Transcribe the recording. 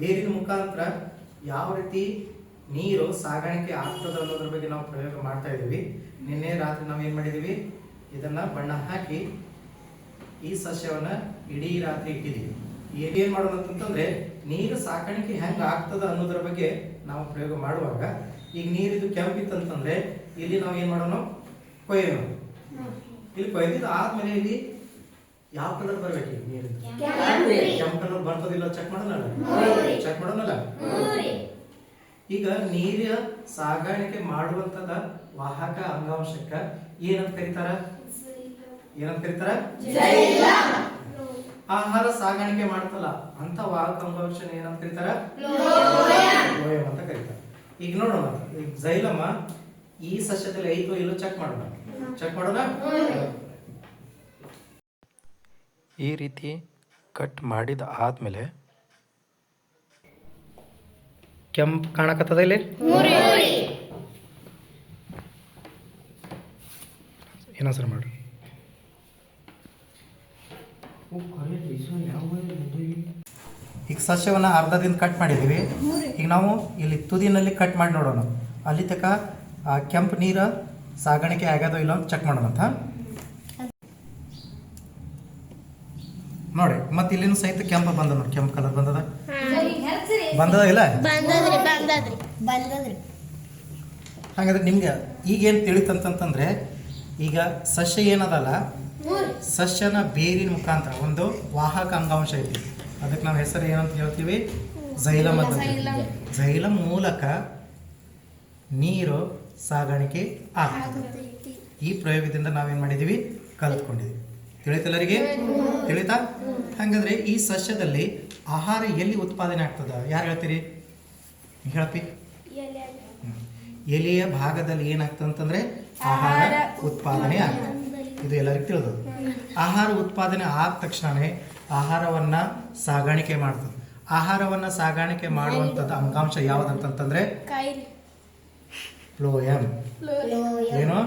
ಬೇರಿನ ಮುಖಾಂತರ ಯಾವ ರೀತಿ ನೀರು ಸಾಗಾಣಿಕೆ ಆಗ್ತದ ಅನ್ನೋದ್ರ ಬಗ್ಗೆ ನಾವು ಪ್ರಯೋಗ ಮಾಡ್ತಾ ಇದ್ದೀವಿ. ನಿನ್ನೆ ರಾತ್ರಿ ನಾವು ಏನ್ ಮಾಡಿದೀವಿ? ಇದನ್ನ ಬಣ್ಣ ಹಾಕಿ ಈ ಸಸ್ಯವನ್ನ ಇಡೀ ರಾತ್ರಿ ಇಟ್ಟಿದೀವಿ. ಈಗ ಏನ್ ಮಾಡೋಣ ಅಂತಂದ್ರೆ ನೀರು ಸಾಕಾಣಿಕೆ ಹೆಂಗ ಆಗ್ತದ ಅನ್ನೋದ್ರ ಬಗ್ಗೆ ನಾವು ಪ್ರಯೋಗ ಮಾಡುವಾಗ ಈಗ ನೀರಿದು ಕೆಂಪಿತ್ತಂತಂದ್ರೆ ಇಲ್ಲಿ ನಾವು ಏನ್ ಮಾಡೋಣ? ಕೊಯ್ಯೋಣ. ಇಲ್ಲಿ ಕೊಯ್ದಿದ್ದು ಆದ್ಮೇಲೆ ಇಲ್ಲಿ ಯಾವ ಕಲರ್ ಬರ್ಬೇಕು ನೀರಿದ್ದು ಕೆಂಪು ಬರ್ತದಿಲ್ಲ ಚೆಕ್ ಮಾಡೋಣ ಚೆಕ್ ಮಾಡೋಣಲ್ಲ ಈಗ ನೀರ ಸಾಗಾಣಿಕೆ ಮಾಡುವಂತದ ವಾಹಕ ಅಂಗಾಂಶಕ್ಕ ಏನಂತ ಕರೀತಾರ? ಏನಂತ ಕರೀತಾರ? ಆಹಾರ ಸಾಗಾಣಿಕೆ ಮಾಡ್ತಲ್ಲ ಅಂತ ವಾಹಕ ಅಂಗಾಂಶ ಏನಂತ ಕರೀತಾರ? ಲೋಯಂ. ಅಂತ ಕರೀತಾರ. ಈಗ ನೋಡೋಣ ಈಗ ಜೈಲಮ ಈ ಸಸ್ಯದಲ್ಲಿ ಐತೋ ಇಲ್ಲೋ ಚೆಕ್ ಮಾಡೋಣ. ಚೆಕ್ ಮಾಡೋಣ? ಈ ರೀತಿ ಕಟ್ ಮಾಡಿದ ಆದ್ಮೇಲೆ ಕೆಂಪು ಕಾಣಕತ್ತದ ಇಲ್ಲಿ? ಏನಸರು ಮಾಡ್ರಿ? ಈಗ ಸಸ್ಯವನ್ನು ಅರ್ಧದಿಂದ ಕಟ್ ಮಾಡಿದೀವಿ ಈಗ ನಾವು ಇಲ್ಲಿ ತುದಿನಲ್ಲಿ ಕಟ್ ಮಾಡಿ ನೋಡೋಣ. ಅಲ್ಲಿ ತನಕ ಆ ಕೆಂಪು ನೀರು ಸಾಗಾಣಿಕೆ ಆಗ್ಯದೋ ಇಲ್ಲ ಅಂತ ಚೆಕ್ ಮಾಡೋಣ ನೋಡಿ ಮತ್ತೆ ಇಲ್ಲಿನ ಸಹಿತ ಕೆಂಪು ಬಂದ ನೋಡಿ ಕೆಂಪು ಕಲರ್ ಬಂದದ? ಬಂದದ ಇಲ್ಲ? ಬಂದದ್ರಿ ಬಂದದ್ರಿ. ಬಂದದ್ರಿ. ಹಾಗಾದ್ರೆ ನಿಮ್ಗೆ ಈಗೇನು ತಿಳಿತಂತಂತಂದ್ರೆ ಈಗ ಸಸ್ಯ ಏನದಲ್ಲ? ಸಸ್ಯನ ಬೇರಿನ ಮುಖಾಂತರ ಒಂದು ವಾಹಕ ಅಂಗಾಂಶ ಐತಿ. ಅದಕ್ಕೆ ನಾವು ಹೆಸರು ಏನಂತ ಹೇಳ್ತೀವಿ? ಜೈಲಮ್ ಅಂತ ಜೈಲಂ. ಜೈಲಮ್ ಮೂಲಕ ನೀರು ಸಾಗಾಣಿಕೆ ಆಗ್ತದೆ ಈ ಪ್ರಯೋಗದಿಂದ ನಾವೇನ್ ಮಾಡಿದೀವಿ? ಕಲ್ತ್ಕೊಂಡಿದ್ವಿ. ತಿಳಿತಲ್ಲರಿಗೆ ತಿಳಿತಾ? ಹಾಗಾದ್ರೆ ಈ ಸಸ್ಯದಲ್ಲಿ ಆಹಾರ ಎಲ್ಲಿ ಉತ್ಪಾದನೆ ಆಗ್ತದ? ಯಾರು ಹೇಳ್ತೀರಿ? ಹೇಳ್ತಿ. ಎಲೆಯ. ಭಾಗದಲ್ಲಿ ಏನಾಗ್ತದೆ ಅಂತಂದ್ರೆ ಆಹಾರ ಉತ್ಪಾದನೆ ಆಗ್ತದೆ. ಇದು ಎಲ್ಲರಿಗೂ ತಿಳಿದು ಆಹಾರ ಉತ್ಪಾದನೆ ಆದ ತಕ್ಷಣವೇ ಆಹಾರವನ್ನ ಸಾಗಾಣಿಕೆ ಮಾಡ್ತದೆ. ಆಹಾರವನ್ನ ಸಾಗಾಣಿಕೆ ಮಾಡುವಂಥದ್ದು ಅಂಗಾಂಶ ಯಾವ್ದಂತಂತಂದ್ರೆ? ಫ್ಲೋಯಂ ಏನು?